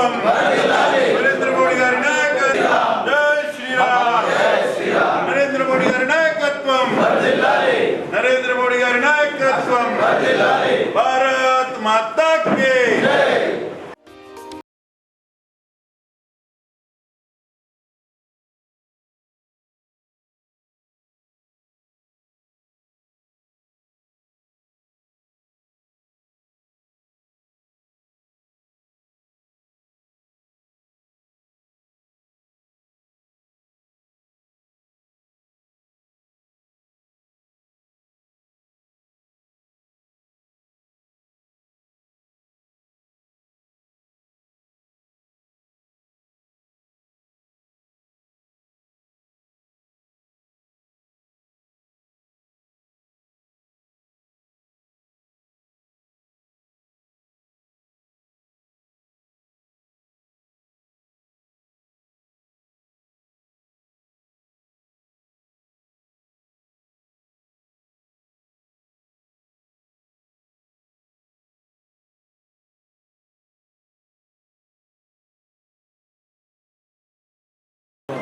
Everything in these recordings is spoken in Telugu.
Welcome.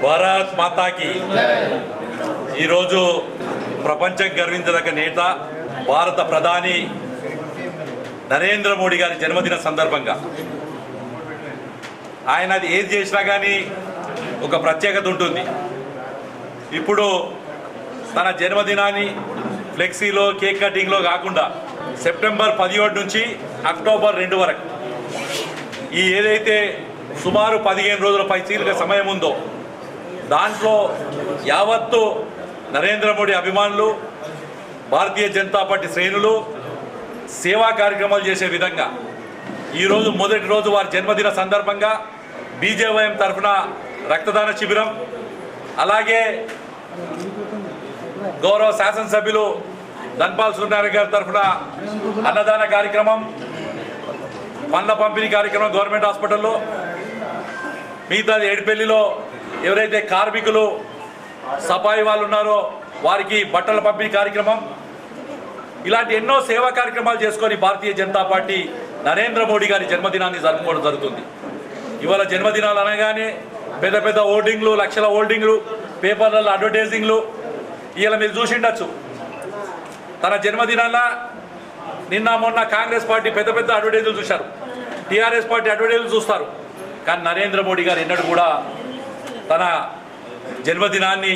భారత్ మాతాకి. ఈరోజు ప్రపంచం గర్వించదగ్గ నేత భారత ప్రధాని నరేంద్ర మోడీ గారి జన్మదిన సందర్భంగా. ఆయన అది ఏది చేసినా కానీ ఒక ప్రత్యేకత ఉంటుంది. ఇప్పుడు తన జన్మదినాన్ని ఫ్లెక్సీలో కేక్ కటింగ్లో కాకుండా సెప్టెంబర్ పదిహేడు నుంచి అక్టోబర్ రెండు వరకు. ఈ ఏదైతే సుమారు పదిహేను రోజుల పైచీలిక సమయం ఉందో దాంట్లో యావత్తు నరేంద్ర మోడీ అభిమానులు భారతీయ జనతా పార్టీ శ్రేణులు సేవా కార్యక్రమాలు చేసే విధంగా ఈరోజు మొదటి రోజు వారి జన్మదిన సందర్భంగా బీజేవైఎం తరఫున రక్తదాన శిబిరం అలాగే గౌరవ శాసనసభ్యులు ధన్పాల్ సూర్యనారాయణ గారి తరఫున అన్నదాన కార్యక్రమం పండ్ల పంపిణీ కార్యక్రమం గవర్నమెంట్ హాస్పిటల్లో మిగతాది ఏడుపల్లిలో ఎవరైతే కార్మికులు సఫాయి వాళ్ళు ఉన్నారో వారికి బట్టల పంపిణీ కార్యక్రమం. ఇలాంటి ఎన్నో సేవా కార్యక్రమాలు చేసుకొని భారతీయ జనతా పార్టీ నరేంద్ర మోడీ గారి జన్మదినాన్ని జరుపుకోవడం జరుగుతుంది. ఇవాళ జన్మదినాలు అనగానే పెద్ద పెద్ద హోర్డింగ్లు లక్షల హోర్డింగ్లు పేపర్లలో అడ్వర్టైజింగ్లు ఇలా మీరు చూసిండొచ్చు. తన జన్మదినాన నిన్న మొన్న కాంగ్రెస్ పార్టీ పెద్ద పెద్ద అడ్వర్టైజులు చూశారు. టీఆర్ఎస్ పార్టీ అడ్వర్టైజులు చూస్తారు. కానీ నరేంద్ర మోడీ గారు ఎన్నడూ కూడా తన జన్మదినాన్ని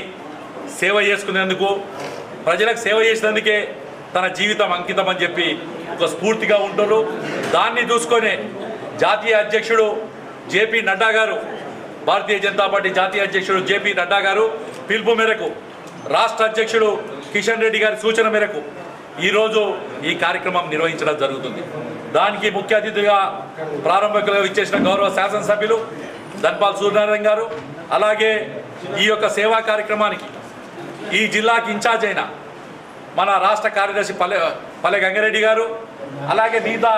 సేవ చేసుకునేందుకు ప్రజలకు సేవ చేసినందుకే తన జీవితం అంకితం అని చెప్పి ఒక స్ఫూర్తిగా ఉంటారు దాన్ని చూసుకొని జాతీయ అధ్యక్షుడు జేపీ నడ్డా గారు భారతీయ జనతా పార్టీ జాతీయ అధ్యక్షుడు జేపీ నడ్డా గారు పిలుపు మేరకు రాష్ట్ర అధ్యక్షుడు కిషన్ రెడ్డి గారి సూచన మేరకు ఈరోజు ఈ కార్యక్రమం నిర్వహించడం జరుగుతుంది. దానికి ముఖ్య అతిథిగా ప్రారంభకులు ఇచ్చేసిన గౌరవ శాసనసభ్యులు ధన్పాల్ సూర్యనారాయణ గారు అలాగే ఈ యొక్క సేవా కార్యక్రమానికి ఈ జిల్లాకి ఇన్ఛార్జ్ అయిన మన రాష్ట్ర కార్యదర్శి పల్లె పల్లె గంగారెడ్డి గారు అలాగే మిగతా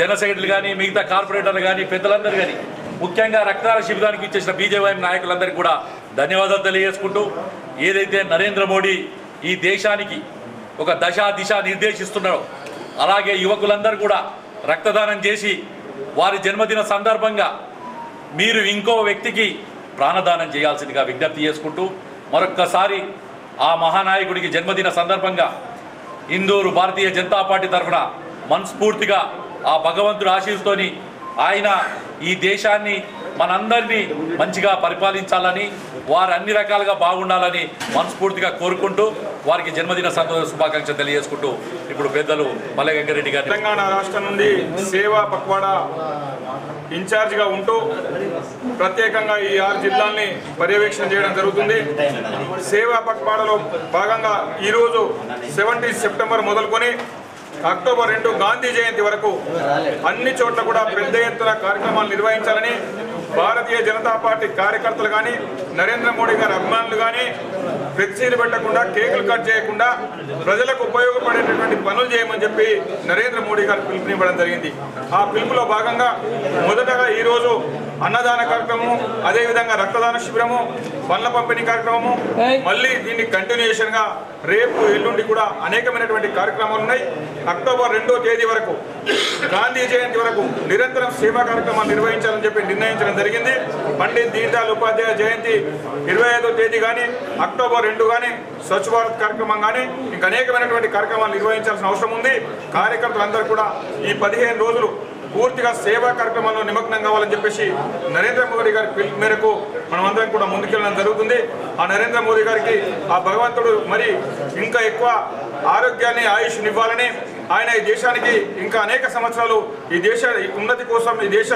జనసైడ్లు కానీ మిగతా కార్పొరేటర్లు కానీ పెద్దలందరూ కానీ ముఖ్యంగా రక్తదాన శిబిరానికి ఇచ్చేసిన బీజేపీ నాయకులందరికీ కూడా ధన్యవాదాలు తెలియజేసుకుంటూ ఏదైతే నరేంద్ర మోడీ ఈ దేశానికి ఒక దశ దిశ నిర్దేశిస్తున్నారో అలాగే యువకులందరూ కూడా రక్తదానం చేసి వారి జన్మదిన సందర్భంగా మీరు ఇంకో వ్యక్తికి ప్రాణదానం చేయాల్సిందిగా విజ్ఞప్తి చేసుకుంటూ మరొక్కసారి ఆ మహానాయకుడికి జన్మదిన సందర్భంగా ఇందూరు భారతీయ జనతా పార్టీ తరఫున మనస్ఫూర్తిగా ఆ భగవంతుడు ఆశీస్సుతోని ఆయన ఈ దేశాన్ని మనందరినీ మంచిగా పరిపాలించాలని వారు అన్ని రకాలుగా బాగుండాలని మనస్ఫూర్తిగా కోరుకుంటూ వారికి జన్మదిన సంతోష శుభాకాంక్షలు తెలియజేసుకుంటూ ఇప్పుడు పెద్దలు మల్లె వెంకరెడ్డి గారు తెలంగాణ రాష్ట్రం నుండి సేవా పక్వాడా ఇన్ఛార్జిగా ఉంటూ ప్రత్యేకంగా ఈ ఆరు జిల్లాల్ని పర్యవేక్షణ చేయడం జరుగుతుంది. సేవా పక్వాడలో భాగంగా ఈరోజు సెవెంటీ సెప్టెంబర్ మొదలుకొని అక్టోబర్ రెండు గాంధీ జయంతి వరకు అన్ని చోట్ల కూడా పెద్ద ఎత్తున కార్యక్రమాలు నిర్వహించాలని భారతీయ జనతా పార్టీ కార్యకర్తలు కానీ నరేంద్ర మోడీ గారి అభిమానులు కానీ ఫ్లెక్సీలు పెట్టకుండా కేకులు కట్ చేయకుండా ప్రజలకు ఉపయోగపడేటటువంటి పనులు చేయమని చెప్పి నరేంద్ర మోడీ గారు పిలుపునివ్వడం జరిగింది. ఆ పిలుపులో భాగంగా మొదటగా ఈరోజు అన్నదాన కార్యక్రమము అదేవిధంగా రక్తదాన శిబిరము పండ్ల పంపిణీ కార్యక్రమము మళ్ళీ దీన్ని కంటిన్యూషన్గా రేపు ఎల్లుండి కూడా అనేకమైనటువంటి కార్యక్రమాలు ఉన్నాయి. అక్టోబర్ రెండో తేదీ వరకు గాంధీ జయంతి వరకు నిరంతరం సేవా కార్యక్రమాలు నిర్వహించాలని చెప్పి నిర్ణయించడం జరిగింది. పండిత్ దీన్ దయాళ్ ఉపాధ్యాయ జయంతి ఇరవై ఐదో తేదీ కానీ అక్టోబర్ రెండు కానీ స్వచ్ఛ భారత్ కార్యక్రమం కానీ ఇంకా అనేకమైనటువంటి కార్యక్రమాలు నిర్వహించాల్సిన అవసరం ఉంది. కార్యకర్తలందరూ కూడా ఈ పదిహేను రోజులు పూర్తిగా సేవా కార్యక్రమాల్లో నిమగ్నం కావాలని చెప్పేసి నరేంద్ర మోదీ గారి పిలుపు మేరకు మనమందరం కూడా ముందుకెళ్ళడం జరుగుతుంది. ఆ నరేంద్ర మోదీ గారికి ఆ భగవంతుడు మరి ఇంకా ఎక్కువ ఆరోగ్యాన్ని ఆయుష్నివ్వాలని ఆయన ఈ దేశానికి ఇంకా అనేక సంవత్సరాలు ఈ దేశ ఉన్నతి కోసం ఈ దేశ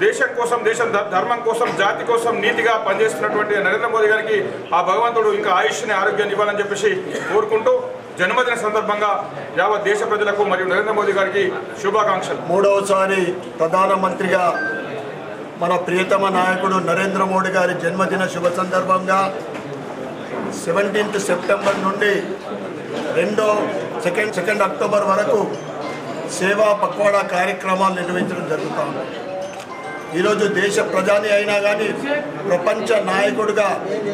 దేశం కోసం దేశం ధర్మం కోసం జాతి కోసం నీతిగా పనిచేస్తున్నటువంటి నరేంద్ర మోదీ గారికి ఆ భగవంతుడు ఇంకా ఆయుష్ని ఆరోగ్యాన్ని ఇవ్వాలని చెప్పేసి కోరుకుంటూ జన్మదిన సందర్భంగా యావత్ దేశ ప్రజలకు మరియు నరేంద్ర మోదీ గారికి శుభాకాంక్షలు. మూడవసారి ప్రధానమంత్రిగా మన ప్రియతమ నాయకుడు నరేంద్ర మోడీ గారి జన్మదిన శుభ సందర్భంగా సెవెంటీన్త్ సెప్టెంబర్ నుండి రెండో సెకండ్ సెకండ్ అక్టోబర్ వరకు సేవా పక్వాడా కార్యక్రమాలు నిర్వహించడం జరుగుతూ ఉంది. ఈరోజు దేశ ప్రధాని అయినా కానీ ప్రపంచ నాయకుడిగా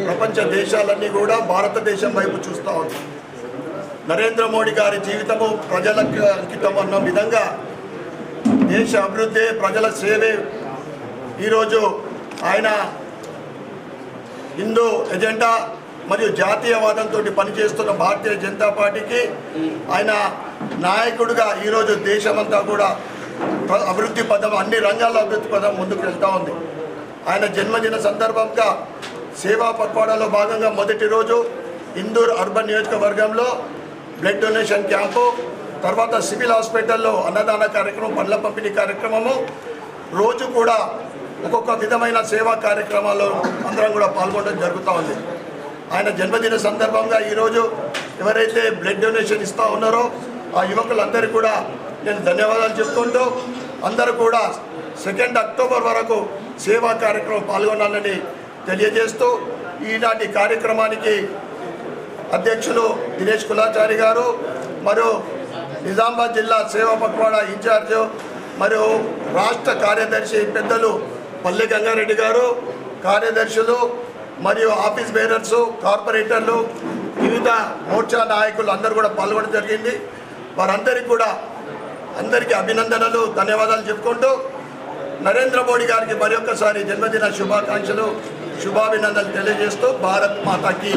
ప్రపంచ దేశాలన్నీ కూడా భారతదేశం వైపు చూస్తూ ఉంది. నరేంద్ర మోడీ గారి జీవితము ప్రజలకు అంకితం అన్న విధంగా దేశ అభివృద్ధి ప్రజల సేవే ఈరోజు ఆయన హిందూ ఎజెండా మరియు జాతీయవాదంతో పనిచేస్తున్న భారతీయ జనతా పార్టీకి ఆయన నాయకుడిగా ఈరోజు దేశమంతా కూడా అభివృద్ధి పదం అన్ని రంగాల్లో అభివృద్ధి పదం ముందుకు వెళ్తూ ఉంది. ఆయన జన్మదిన సందర్భంగా సేవా పక్వాడాలో భాగంగా మొదటి రోజు ఇందూర్ అర్బన్ నియోజకవర్గంలో బ్లడ్ డొనేషన్ క్యాంపు తర్వాత సివిల్ హాస్పిటల్లో అన్నదాన కార్యక్రమం పండ్ల పంపిణీ కార్యక్రమము రోజు కూడా ఒక్కొక్క విధమైన సేవా కార్యక్రమాల్లో అందరం కూడా పాల్గొనడం జరుగుతూ ఉంది. ఆయన జన్మదిన సందర్భంగా ఈరోజు ఎవరైతే బ్లడ్ డొనేషన్ ఇస్తూ ఉన్నారో ఆ యువకులందరికీ కూడా నేను ధన్యవాదాలు చెప్తుంటూ అందరూ కూడా సెకండ్ అక్టోబర్ వరకు సేవా కార్యక్రమం పాల్గొనాలని తెలియజేస్తూ ఈనాటి కార్యక్రమానికి అధ్యక్షులు దినేష్ కులాచారి గారు మరియు నిజామాబాద్ జిల్లా సేవా పక్వాడా ఇన్ఛార్జ్ మరియు రాష్ట్ర కార్యదర్శి పెద్దలు పల్లె గంగారెడ్డి గారు కార్యదర్శులు మరియు ఆఫీస్ బేరర్సు కార్పొరేటర్లు వివిధ మోర్చా నాయకులు అందరూ కూడా పాల్గొనడం జరిగింది. వారందరికీ కూడా అందరికీ అభినందనలు ధన్యవాదాలు చెప్పుకుంటూ నరేంద్ర మోడీ గారికి మరొకసారి జన్మదిన శుభాకాంక్షలు శుభాభినందనలు తెలియజేస్తూ భారత్ మాతాకి